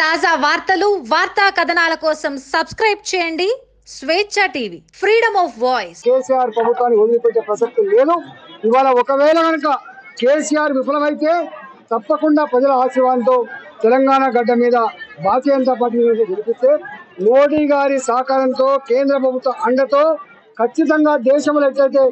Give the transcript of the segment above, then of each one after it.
తాజా వార్తలు వార్తా కథనాల కోసం సబ్స్క్రైబ్ చేయండి. Swecha TV freedom of voice. KCR ప్రభుత్వాన్ని వదిలిపెట్టే ప్రసక్తి లేదు. ఇవాళ ఒకవేళ కనుక కేసీఆర్ విఫలమైతే తప్పకుండా ప్రజల ఆశీర్వాదంతో తెలంగాణ గడ్డ మీద భారతీయ జనతా పార్టీ గెలిపిస్తే మోడీ గారి సహకారంతో కేంద్ర ప్రభుత్వ అండతో ఖచ్చితంగా దేశంలో ఎట్లయితే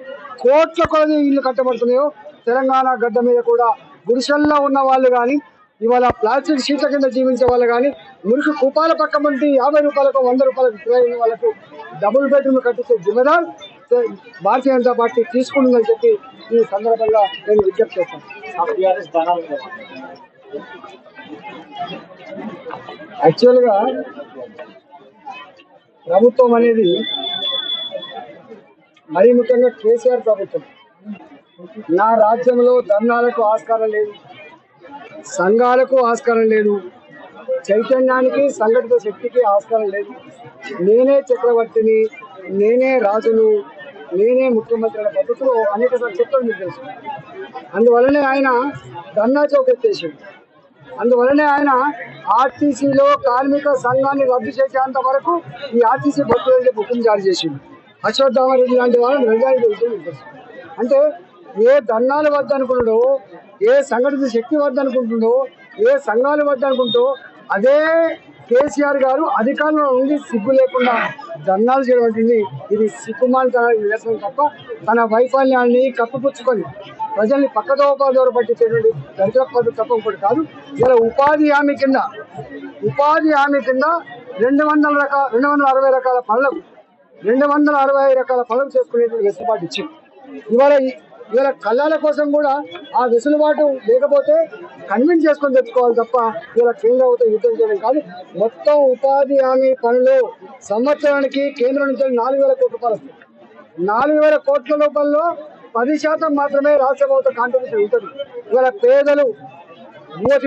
కోట్ల కొలది ఇల్లు కట్టబడుతున్నాయో తెలంగాణ గడ్డ మీద కూడా గుడిసెల్లో ఉన్న వాళ్ళు కానీ ఇవాళ ప్లాస్టిక్ షీట్ల కింద జీవించే వాళ్ళు కానీ మురికి కూపాల పక్క వంటి యాభై రూపాయలకు వంద రూపాయలకు వాళ్ళకు డబుల్ బెడ్రూమ్ కట్టించే జిమ్మదార్ భారతీయ జనతా పార్టీ తీసుకుంటుందని చెప్పి ఈ సందర్భంగా నేను విజ్ఞప్తి చేస్తాను. యాక్చువల్గా ప్రభుత్వం అనేది మరీ ముఖ్యంగా కేసీఆర్ ప్రభుత్వం. నా రాజ్యంలో ధర్నాలకు ఆస్కారం లేదు. సంఘాలకు ఆస్కారం లేదు. చైతన్యానికి సంఘటిత శక్తికి ఆస్కారం లేదు. నేనే చక్రవర్తిని నేనే రాజును నేనే ముఖ్యమంత్రి అనే పద్ధతిలో అనేక సార్లు చెప్తాను మీకు తెలుసు. అందువలనే ఆయన ధర్నా చౌక్ ఎత్తేసాడు. అందువలనే ఆయన ఆర్టీసీలో కార్మిక సంఘాన్ని రద్దు చేసేంత వరకు ఈ ఆర్టీసీ భక్తులు చెప్పి హుకుం జారీ చేసిండు. అశ్వత్థామరెడ్డి లాంటి వాళ్ళని నిజానికి తెలుసు. అంటే ఏ ధర్నాలు వద్దనుకున్నాడో ఏ సంఘటిత శక్తి వద్దనుకుంటుండో ఏ సంఘాలు వద్దనుకుంటూ అదే కేసీఆర్ గారు అధికారంలో ఉండి సిగ్గు లేకుండా ధర్నాలు చేయడం ఇది సిగ్గుమాల నిరసన తప్ప తన వైఫల్యాన్ని కప్పిపుచ్చుకొని ప్రజల్ని పక్కతో ఉపాధి పట్టించేటువంటి దరిద్ర పద్ధతి తప్ప ఇంకోటి కాదు. ఇలా ఉపాధి హామీ కింద ఉపాధి హామీ కింద రెండు వందల రకాల రెండు వందల అరవై రకాల పనులకు రెండు వందల అరవై రకాల పనులు చేసుకునేటువంటి వెసులుబాటు ఇచ్చింది. ఇవాళ ఇవాళ కళ్ళాల కోసం కూడా ఆ వెసులుబాటు లేకపోతే కన్విన్స్ చేసుకొని తెచ్చుకోవాలి తప్ప ఇవాళ కేంద్ర ప్రభుత్వం యుద్ధం చేయడం కాదు. మొత్తం ఉపాధి హామీ పనులు సంవత్సరానికి కేంద్రం నుంచి నాలుగు వేల కోట్ల రూపాయలు వస్తాయి. నాలుగు వేల కోట్ల రూపాయల్లో పది శాతం మాత్రమే రాష్ట్ర ప్రభుత్వ కాంట్రిబ్యూషన్ ఉంటుంది. ఇవాళ పేదలు ఊవ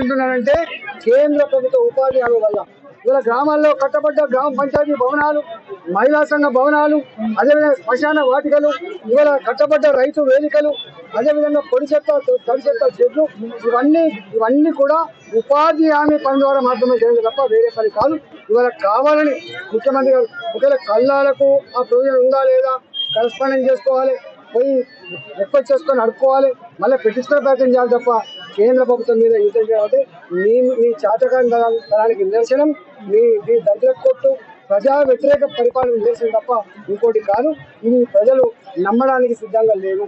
కేంద్ర ప్రభుత్వ ఉపాధి హామీ వల్ల. ఇవాళ గ్రామాల్లో కట్టబడ్డ గ్రామ పంచాయతీ భవనాలు మహిళా సంఘ భవనాలు అదేవిధంగా శ్మశాన వాటికలు ఇవాళ కట్టబడ్డ రైతు వేదికలు అదేవిధంగా పొడి చెత్త తడి చెత్త చెట్లు ఇవన్నీ ఇవన్నీ కూడా ఉపాధి హామీ పని ద్వారా మాత్రమే జరిగింది తప్ప వేరే పని కాదు. ఇవాళ కావాలని ముఖ్యమంత్రి గారు ఒకవేళ కళ్ళాలకు ఆ ప్రయోజనం ఉందా లేదా కరస్పాండింగ్ చేసుకోవాలి పోయి రిక్వెస్ట్ చేసుకొని అడుక్కోవాలి మళ్ళీ పెట్టించుకునే ప్రయత్నం చేయాలి తప్ప కేంద్ర ప్రభుత్వం మీద యుద్ధం చేయాలంటే మీ మీ చాతకాని దళానికి నిరసనం మీ మీ దగ్గర కొట్టు ప్రజా వ్యతిరేక పరిపాలన చేసిన తప్ప ఇంకోటి కాదు. ఇది ప్రజలు నమ్మడానికి సిద్ధంగా లేవు